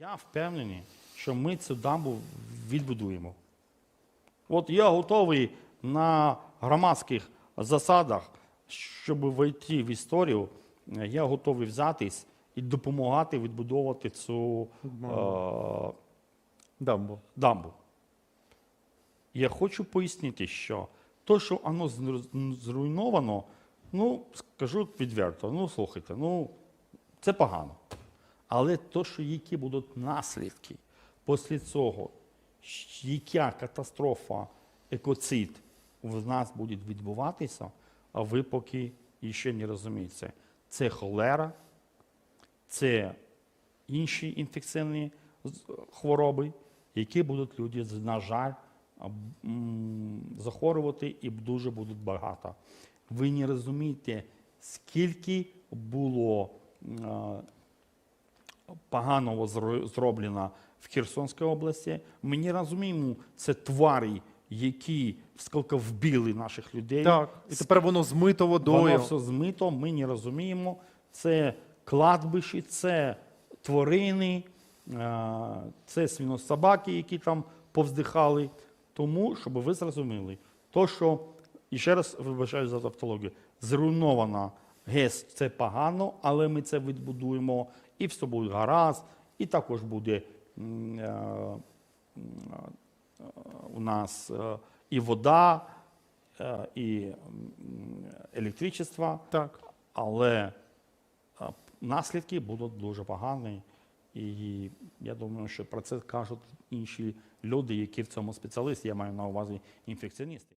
Я впевнений, що ми цю дамбу відбудуємо. От я готовий на громадських засадах, щоб войти в історію, я готовий взятись і допомагати відбудовувати цю е, Дамбо. дамбу. Я хочу пояснити, що то, що воно зруйновано, ну, скажу відверто, ну слухайте, ну це погано. Але то, що які будуть наслідки після цього, яка катастрофа, екоцид в нас буде відбуватися, а ви поки ще не розумієте. Це холера, це інші інфекційні хвороби, які будуть люди, на жаль, захворювати і дуже будуть багато. Ви не розумієте, скільки було поганого зро- зроблено в Херсонській області. Ми не розуміємо, це тварі, які скільки вбили наших людей. Так. І тепер воно змито водою. Воно все змито, ми не розуміємо. Це кладбище, це тварини, е, це свинособаки, які там повздихали. Тому, щоб ви зрозуміли, то, що, і ще раз вибачаю за тавтологію, зруйнована ГЕС це погано, але ми це відбудуємо, і все буде гаразд, і також буде е, е, у нас е, і вода, і електричество, Так. але наслідки будуть дуже погані. І я думаю, що про це кажуть інші люди, які в цьому спеціалісти, я маю на увазі інфекціоністи.